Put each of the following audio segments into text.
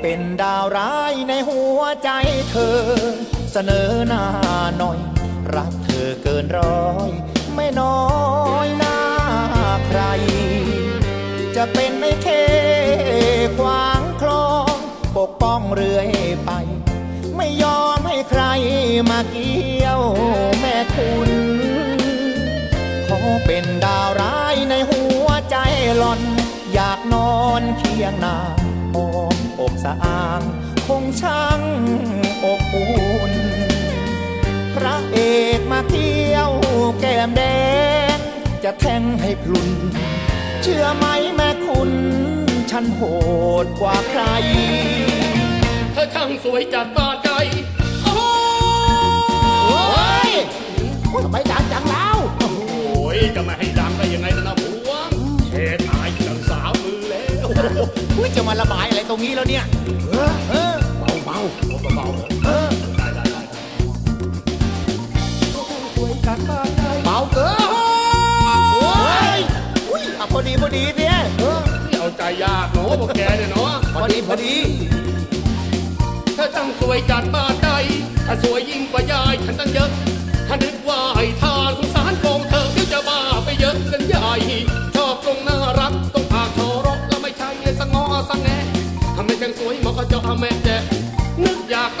เป็นดาวร้ายในหัวใจเธอ เสนอหน้าหน่อย รักเธอเกินร้อย ไม่น้อยหน้าใคร จะเป็นในเคขวางคลอง ปกป้องเรื่อยไป ไม่ยอมให้ใครมาเกี่ยวแม่คุณ ขอเป็นดาวร้ายในหัวใจหล่อน อยากนอนเคียงนา สะอางคงช่างอบอุ่นพระเอกมาเที่ยวแก้มแดง จะแทงให้พลุน เชื่อไหมแม่คุณฉันโหดกว่าใคร เธอช่างสวยจากบ้านไกลโอ้เฮ้ยทำไมดังจังแล้วโหจะไม่ให้ อุ๊ยจะมาระบายอะไรตรงนี้แล้วเนี่ย เออ เบาเบาเบาเออเบาเกินโอ้ยอุ้ยอะพอดีพอดีเนี่ยเอาใจยากเนาะพวกแกเนี่ยเนาะพอดีพอดีเธอช่างสวยจากบ้านไกลถ้าสวยยิ่งกว่ายายฉันตั้งเยอะถ้านึกว่าให้ทานสงสารกองเธอเดี๋ยวจะบ้า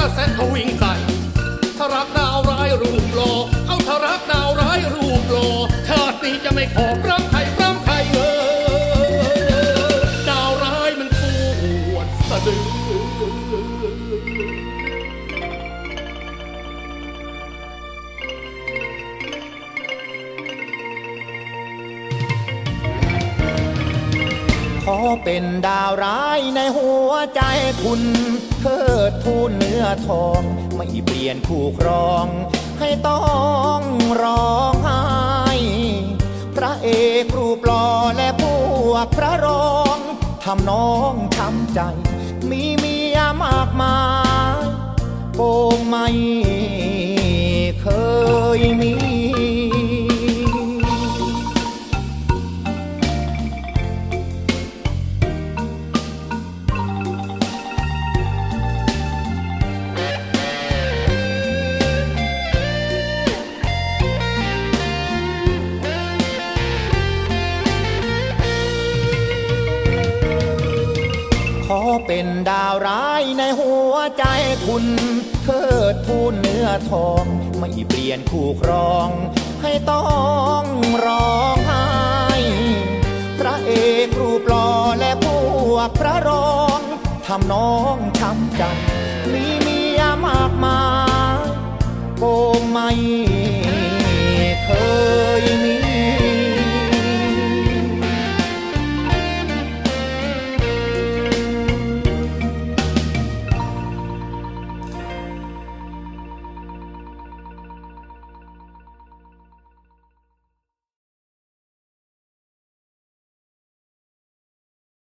กอแซะเขาวิ่งใส่ถ้ารักดาวร้ายรูปหล่อเอาถ้ารักดาวร้ายรูปหล่อชาตินี้จะไม่ขอร่ำใครพร่ำใครเออดาวร้ายมันปวดสะดือ เป็นดาวร้ายในหัวใจคุณเทิดทูนเนื้อทอง ไม่เปลี่ยนคู่ครอง ให้ต้องร้องไห้พระเอกรูปหล่อและพวกพระรองทำน้องช้ำใจ มีเมียมากมายโกงไม่ เป็นดาวร้ายในหัวใจคุณเทิดทูนเนื้อทอง ไม่เปลี่ยนคู่ครอง ให้ต้องร้องไห้พระเอกรูปลอและพวกพระรองทำน้องช้ำใจมีเมียมากมายโกงไม่